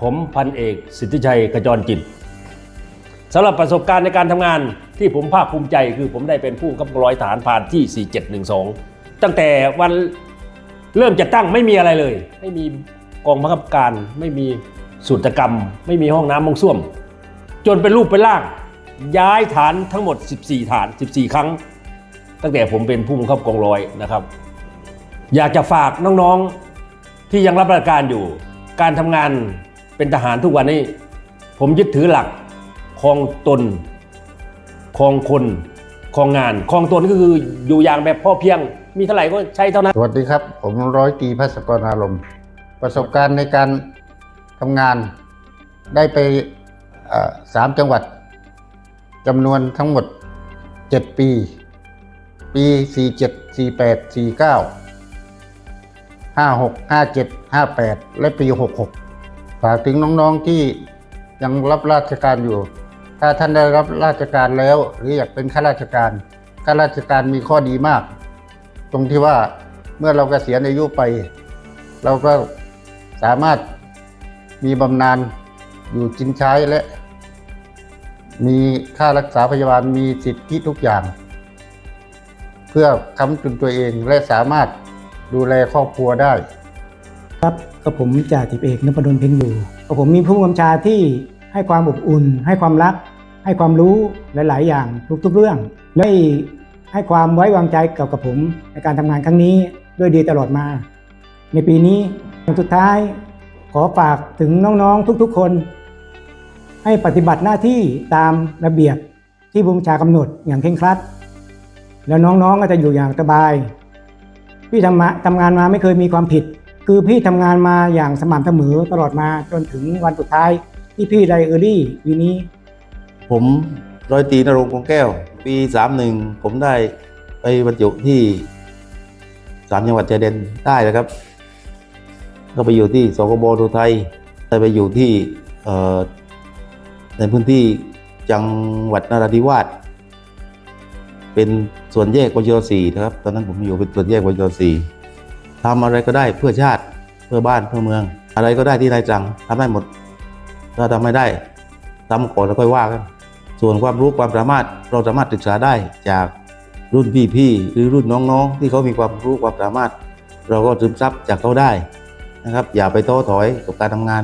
ผมพันเอกสิทธิชัยขจรจิตสำหรับประสบการณ์ในการทำงานที่ผมภาคภูมิใจคือผมได้เป็นผู้บังคับร้อยฐานพรานที่ 4712 ตั้งแต่วันเริ่มจะตั้งไม่มีอะไรเลย ไม่มีกองบังคับการ ไม่มีสูตรกรรม ไม่มีห้องน้ำห้องส้วม จนเป็นรูปเป็นร่าง ย้ายฐานทั้งหมด 14 ฐาน 14 ครั้ง ตั้งแต่ผมเป็นผู้บังคับกองร้อยนะครับ อยากจะฝากน้องๆที่ยังรับราชการอยู่ การทำงาน เป็นทหารทุกวันนี้ ผมยึดถือหลักครองตนครองคนครองงานครองตนก็คืออยู่อย่างแบบพ่อเพียง มีเท่าไหร่ก็ใช้เท่านั้น สวัสดีครับ ผมร้อยตรีพัศกรอารมณ์ ประสบการณ์ในการทำงานได้ไปสามจังหวัดจำนวนทั้งหมด 7 ปี ปี 47 48 49 56 57 58 และปี 66 ฝากถึงน้องๆที่ยังรับราชการอยู่ ถ้าท่านได้รับราชการแล้ว หรืออยากเป็นข้าราชการ ข้าราชการมีข้อดีมาก ตรงที่ว่าเมื่อเรากเกษียณอายุไป เราก็สามารถมีบำนาญอยู่กินใช้และ มีค่ารักษาพยาบาลมีสิทธิทุกอย่าง เพื่อค้ำจุนตัวเองและสามารถดูแลครอบครัวได้ ครับกับผมจ่าสิบเอกนพดลเพ็งอยู่กับผมมีผู้กำชาที่ให้ความอบอุ่น ให้ความรัก ให้ความรู้หลาย ๆ อย่างทุก ๆ เรื่องและให้ความไว้วางใจกับกับผมในการทำงานครั้งนี้ด้วยดีตลอดมา ในปีนี้อย่างสุดท้ายขอฝากถึงน้อง ๆ ทุก ๆ คน ให้ปฏิบัติหน้าที่ตามระเบียบที่ผู้บัญชากำหนดอย่างเคร่งครัด แล้วน้อง ๆ ก็จะอยู่อย่างสบาย พี่ทำมาทำงานมาไม่เคยมีความผิด คือพี่ทำงานมาอย่างสม่ำเสมอตลอดมาจนถึงวันสุดท้ายที่พี่ไดเออรี่วีนี้ ผมร้อยตรีนรงค์คงแก้ว ปีสามหนึ่งผมได้ไปบรรจุที่สามจังหวัดชายแดนใต้นะครับ ก็ไปอยู่ที่สกบทุไทยไปอยู่ที่ในพื้นที่จังหวัดนราธิวาสเป็นส่วนแยกวจสี่นะครับ ตอนนั้นผมอยู่เป็นส่วนแยกวจสี่ ทำอะไรก็ได้เพื่อชาติเพื่อบ้านเพื่อเมือง อะไรก็ได้ที่นายจังทำได้หมด ถ้าทำไม่ได้ทำก่อนแล้วค่อยว่ากันส่วนความรู้ความสามารถเราสามารถศึกษาได้จากรุ่นพี่ๆหรือรุ่นน้องๆ ที่เขามีความรู้ความสามารถ เราก็ซึมซับจากเขาได้นะครับ อย่าไปท้ถอยกับการทำงาน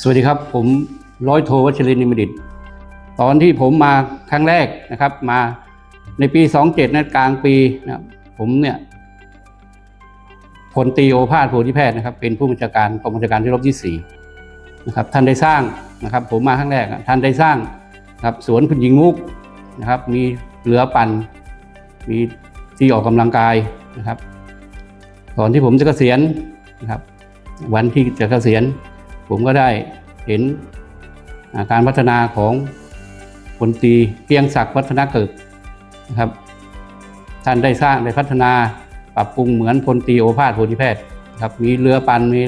สวัสดีครับ ผมร้อยโทวัชรินนิมดิตตอนที่ผมมาครั้งแรกนะครับ มาในปี 27นะกลางปีนะผมเนี่ย พลตีโอภาสโพธิแพทย์นะครับ เป็นผู้บัญชาการกองบัญชาการที่รบที่4นะครับท่านได้สร้างนะครับ ผมมาครั้งแรกท่านได้สร้างนะครับสวนคุณหญิงมุกนะครับ มีเรือปั่นมีที่ออกกำลังกายนะครับก่อนที่ผมจะเกษียณนะครับ วันที่จะเกษียณ ผมก็ได้เห็นการพัฒนาของพลตีเพียงศักดิ์วัฒนเกิดนะครับ ท่านได้สร้างได้พัฒนา ปรับปรุงเหมือนพลตีโอภาสโพธิแพทย์ครับมีเรือปันมี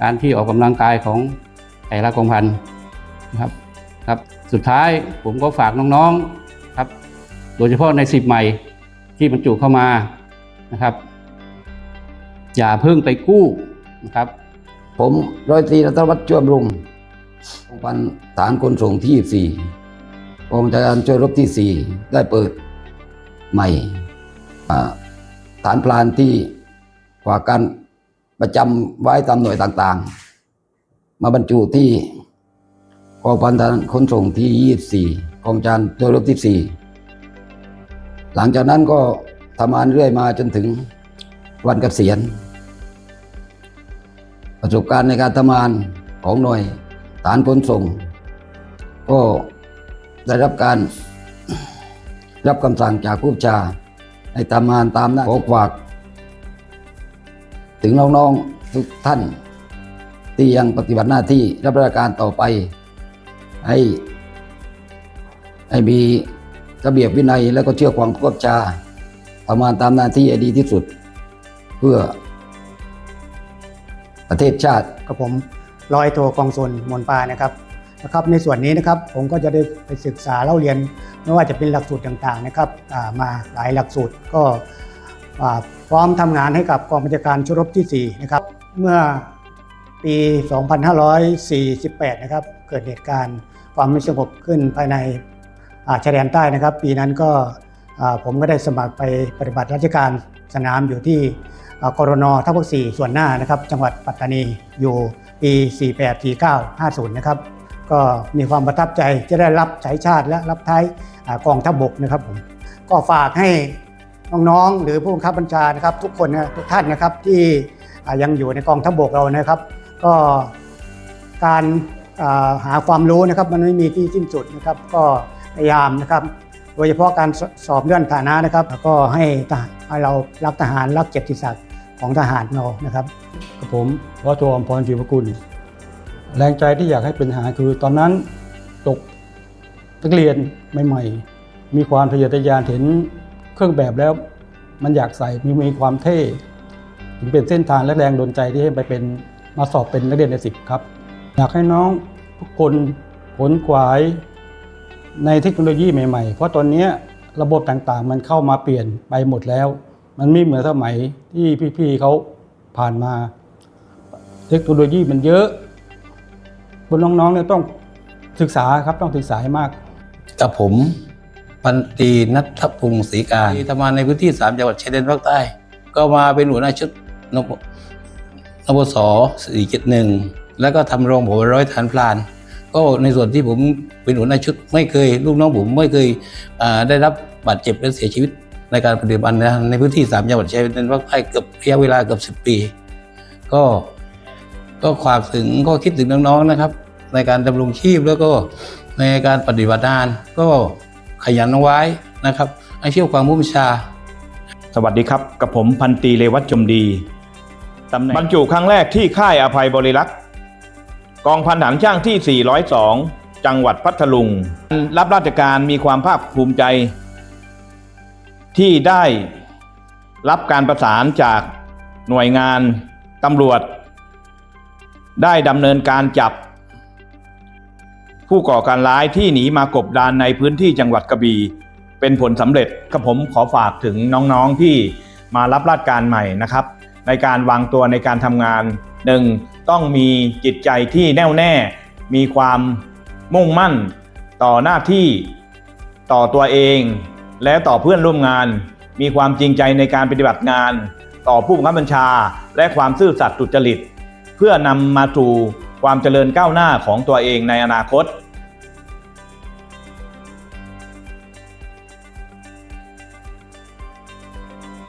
การที่ออกกำลังกายของแต่ละกองพันนะครับครับสุดท้ายผมก็ฝากน้องๆครับ โดยเฉพาะในสิบใหม่ที่บรรจุเข้ามานะครับ อย่าเพิ่งไปกู้นะครับ ผมร้อยตรีรัตวัฒน์ช่วยบำรุงกองพันฐานคนส่งที่ 4กองจักรยานช่วยรบที่ 4 ได้เปิดใหม่อ่าฐานพลานที่กว่าการประจำไว้ตามหน่วยต่างๆ มาบรรจุที่กองพันฐานคนส่งที่ 24กองจักรยานช่วรบที่ 4 หลังจากนั้นก็ทำงานเรื่อยมาจนถึงวันเกษียณ ประสบการณ์ในการทำงานของหน่วยฐานขนส่ง ก็ได้รับการรับคำสั่งจากผู้บัญชา ให้ทำงานตามหน้าขอฝาก ถึงน้องๆทุกท่าน ที่ยังปฏิบัติหน้าที่รับราชการต่อไป ให้ ให้มีระเบียบวินัยและก็เชื่อความควบชาทำงานตามหน้าที่ให้ดีที่สุด เพื่อ ประเทศชาติกับผมร้อยโทกองซนมนปานะครับ นะครับในส่วนนี้นะครับผมก็จะได้ไปศึกษาเล่าเรียนไม่ว่าจะเป็นหลักสูตรต่างๆนะครับมาหลายหลักสูตรก็พร้อมทำงานให้กับกองบัญชาการชุดรบที่ 4 นะครับ เมื่อปี 2548 นะครับ เกิดเหตุการณ์ความไม่สงบขึ้นภายในาชายแดนใต้นะครับ ปีนั้นก็ผมก็ได้สมัครไปปฏิบัติราชการสนามอยู่ที่กรนทัพภาคสี่ส่วนหน้านะครับ จังหวัดปัตตานีอยู่ปี 48 49 50 นะครับ ก็มีความประทับใจจะได้รับใช้ชาติและรับใช้อ่ากองทัพบกนะครับผมก็ฝากให้น้องๆหรือผู้บังคับบัญชานะครับ ทุกคนนะทุกท่านนะครับที่ยังอยู่ในกองทัพบกเรานะครับ ก็การหาความรู้นะครับมันไม่มีที่สิ้นสุดนะครับ ก็พยายามนะครับ โดยเฉพาะการสอบเลื่อนฐานะนะครับแล้วก็ให้ทหารให้เรารักทหารรักเกียรติศักดิ์ของทหารเรานะครับกับผมร้อยโทอมพรจีวกุล แรงใจที่อยากให้เป็นทหารคือตอนนั้นตกนักเรียนใหม่ๆ มีความทะเยอทะยานเห็นเครื่องแบบแล้ว มันอยากใส่มีมีความเท่ถึงเป็นเส้นทางและแรงดลใจที่ให้ไปเป็นมาสอบเป็นนักเรียนในสิบครับ อยากให้น้องทุกคนผลขวายในเทคโนโลยีใหม่ ๆ เพราะตอนนี้ระบบต่างๆ มันเข้ามาเปลี่ยนไปหมดแล้ว มันไม่เหมือนสมัยที่พี่ๆเขาผ่านมา เทคโนโลยีมันเยอะ บนน้องๆเนี่ยต้องศึกษาครับต้องศึกษาให้มาก กับผมพันตรีนัทพงศ์ศรีการที่ทำงานในพื้นที่สามจังหวัดชายแดนภาคใต้ ก็มาเป็นหัวหน้าชุดนปนปสสี่เจ็ดหนึ่งแล้วก็ทำรองผบร้อยฐานพลาน ก็ในส่วนที่ผมเป็นหัวหน้าชุดไม่เคย ลูกน้องผมไม่เคยได้รับบาดเจ็บและเสียชีวิตในการปฏิบัตินในพื้นที่สามจังหวัดชายแดนภาคใต้เกือบระยะเวลาเกือบสิบปี ก็ ก็ความถึงก็คิดถึงน้องๆนะครับ ในการดำรงชีพแล้วก็ในการปฏิบัติงานก็ขยันเอาไว้นะครับให้เชี่ยวความผู้บัญชา สวัสดีครับ กับผมพันตรีเลวัตจมดีตำแหน่งบรรจุครั้งแรกที่ค่ายอภัยบริรักษ์กองพันฐานช่างที่ 402 จังหวัดพัทลุง รับราชการมีความภาคภูมิใจ ที่ได้รับการประสานจากหน่วยงานตำรวจ ได้ดำเนินการจับ ผู้ก่อการร้ายที่หนีมากบดานในพื้นที่จังหวัดกระบี่เป็นผลสำเร็จกับผมขอฝากถึงน้องๆที่มารับราชการใหม่นะครับ ในการวางตัวในการทำงานหนึ่งต้องมีจิตใจที่แน่วแน่ มีความมุ่งมั่น ต่อหน้าที่ต่อตัวเอง และต่อเพื่อนร่วมงาน มีความจริงใจในการปฏิบัติงาน ต่อผู้บังคับบัญชา และความซื่อสัตย์สุจริต เพื่อนำมาสู่ความเจริญก้าวหน้าของตัวเองในอนาคต